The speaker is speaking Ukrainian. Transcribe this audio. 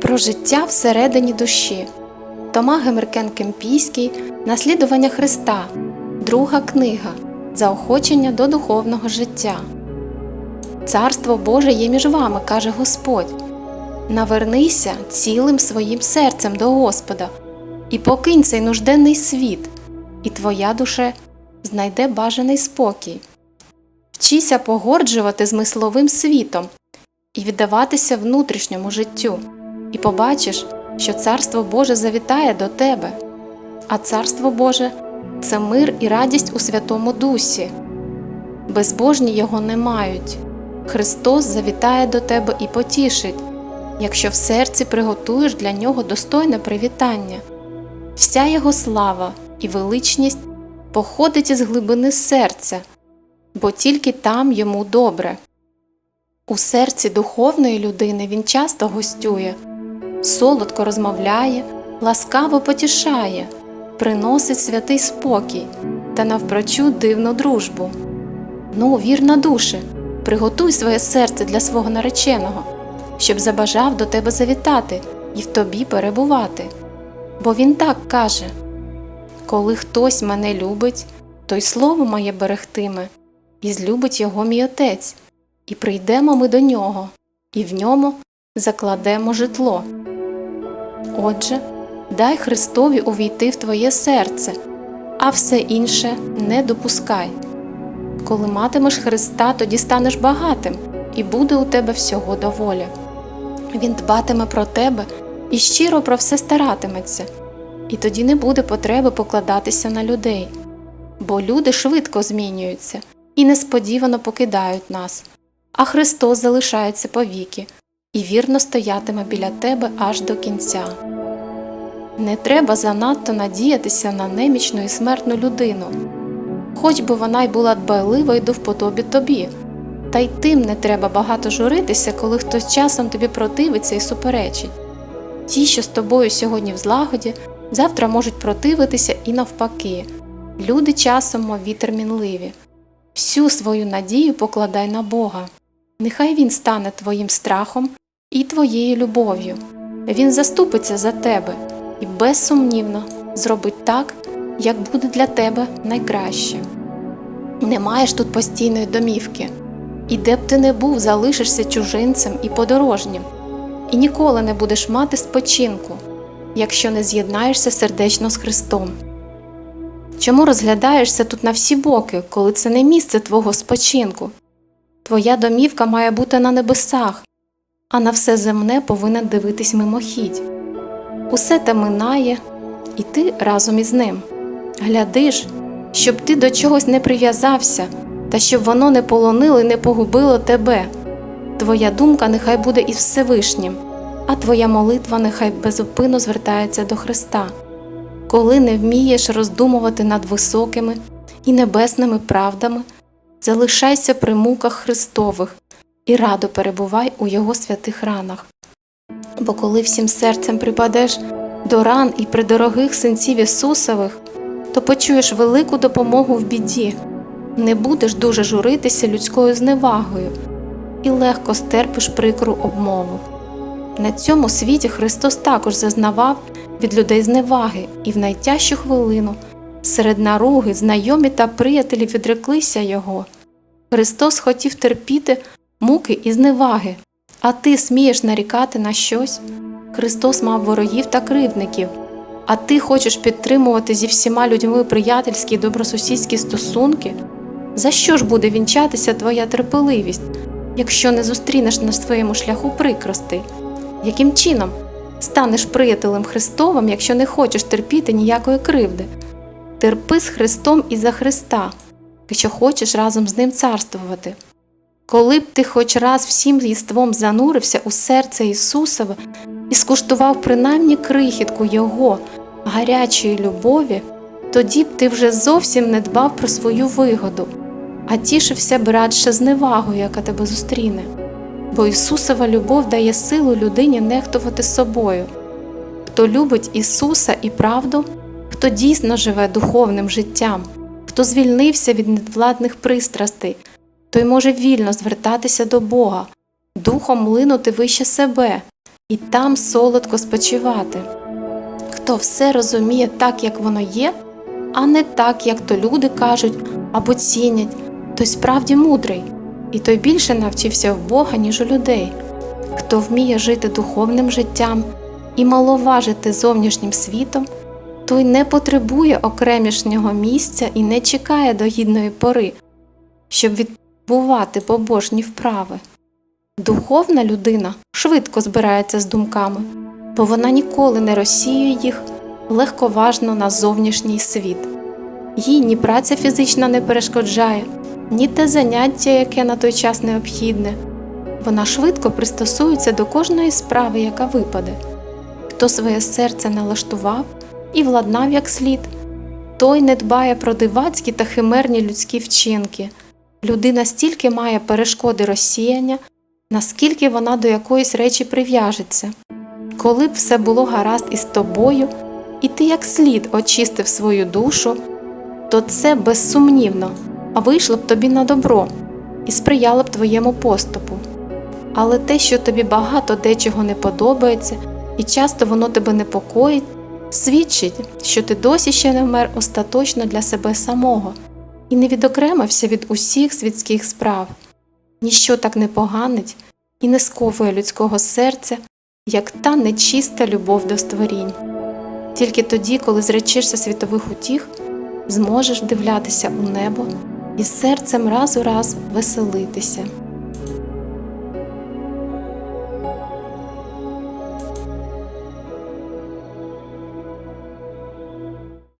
Про життя всередині душі. Тома Гемеркен Кемпійський Наслідування Христа. Друга книга. Заохочення до духовного життя. Царство Боже є між вами, каже Господь. Навернися цілим своїм серцем до Господа і покинь цей нужденний світ, і твоя душа знайде бажаний спокій. Вчися погоджувати змисловим світом і віддаватися внутрішньому життю, і побачиш, що Царство Боже завітає до тебе, а Царство Боже це мир і радість у Святому Дусі. Безбожні його не мають. Христос завітає до тебе і потішить, якщо в серці приготуєш для нього достойне привітання. Вся його слава і величність походить із глибини серця, бо тільки там йому добре. У серці духовної людини він часто гостює, солодко розмовляє, ласкаво потішає, приносить святий спокій та навпрочу дивну дружбу. Ну, вірна душе, приготуй своє серце для свого нареченого, щоб забажав до тебе завітати і в тобі перебувати. Бо він так каже Коли хтось мене любить, то й слово моє берегтиме, і злюбить його мій отець, і прийдемо ми до нього, і в ньому закладемо житло. Отже, дай Христові увійти в твоє серце, а все інше не допускай. Коли матимеш Христа, тоді станеш багатим, і буде у тебе всього доволі. Він дбатиме про тебе і щиро про все старатиметься, і тоді не буде потреби покладатися на людей, бо люди швидко змінюються і несподівано покидають нас, а Христос залишається повіки і вірно стоятиме біля тебе аж до кінця. Не треба занадто надіятися на немічну і смертну людину, хоч би вона й була дбайливою до вподобі тобі, та й тим не треба багато журитися, коли хтось часом тобі противиться і суперечить. Ті, що з тобою сьогодні в злагоді, завтра можуть противитися і навпаки. Люди часом, мов вітер мінливі. Всю свою надію покладай на Бога. Нехай Він стане твоїм страхом і твоєю любов'ю. Він заступиться за тебе і безсумнівно зробить так, як буде для тебе найкраще. Не маєш тут постійної домівки, і де б ти не був, залишишся чужинцем і подорожнім, і ніколи не будеш мати спочинку, якщо не з'єднаєшся сердечно з Христом. Чому розглядаєшся тут на всі боки, коли це не місце твого спочинку? Твоя домівка має бути на небесах, а на все земне повинен дивитись мимохідь. Усе те минає, і ти разом із ним. Гляди ж, щоб ти до чогось не прив'язався, та щоб воно не полонило і не погубило тебе. Твоя думка нехай буде із Всевишнім, а твоя молитва нехай безупинно звертається до Христа. Коли не вмієш роздумувати над високими і небесними правдами, залишайся при муках Христових і радо перебувай у Його святих ранах. Бо коли всім серцем припадеш до ран і придорогих синців Ісусових, то почуєш велику допомогу в біді, не будеш дуже журитися людською зневагою і легко стерпиш прикру обмову. На цьому світі Христос також зазнавав від людей зневаги, і в найтяжчу хвилину серед наруги знайомі та приятелі відреклися Його. Христос хотів терпіти муки і зневаги, а ти смієш нарікати на щось. Христос мав ворогів та кривдників, а ти хочеш підтримувати зі всіма людьми приятельські й добросусідські стосунки. За що ж буде вінчатися твоя терпеливість, якщо не зустрінеш на своєму шляху прикростей? Яким чином станеш приятелем Христовим, якщо не хочеш терпіти ніякої кривди? Терпи з Христом і за Христа, якщо хочеш разом з Ним царствувати. Коли б ти хоч раз всім єством занурився у серце Ісусове і скуштував принаймні крихітку Його гарячої любові, тоді б ти вже зовсім не дбав про свою вигоду, а тішився б радше зневагою, яка тебе зустріне. Бо Ісусова любов дає силу людині нехтувати собою. Хто любить Ісуса і правду, хто дійсно живе духовним життям, хто звільнився від недвладних пристрастей, той може вільно звертатися до Бога, духом линути вище себе і там солодко спочивати. Хто все розуміє так, як воно є, а не так, як то люди кажуть або цінять, той справді мудрий, і той більше навчився в Бога, ніж у людей. Хто вміє жити духовним життям і маловажити зовнішнім світом, той не потребує окремішнього місця і не чекає до гідної пори, щоб відбувати побожні вправи. Духовна людина швидко збирається з думками, бо вона ніколи не розсіює їх легковажно на зовнішній світ. Їй ні праця фізична не перешкоджає, ні те заняття, яке на той час необхідне. Вона швидко пристосується до кожної справи, яка випаде. Хто своє серце налаштував і владнав як слід, той не дбає про дивацькі та химерні людські вчинки. Людина стільки має перешкоди розсіяння, наскільки вона до якоїсь речі прив'яжеться. Коли б все було гаразд із тобою, і ти як слід очистив свою душу, то це безсумнівно, а вийшло б тобі на добро і сприяло б твоєму поступу. Але те, що тобі багато дечого не подобається, і часто воно тебе непокоїть, свідчить, що ти досі ще не вмер остаточно для себе самого і не відокремився від усіх світських справ. Ніщо так не поганить і не сковує людського серця, як та нечиста любов до створінь. Тільки тоді, коли зречешся світових утіх, зможеш вдивлятися у небо і серцем раз у раз веселитися.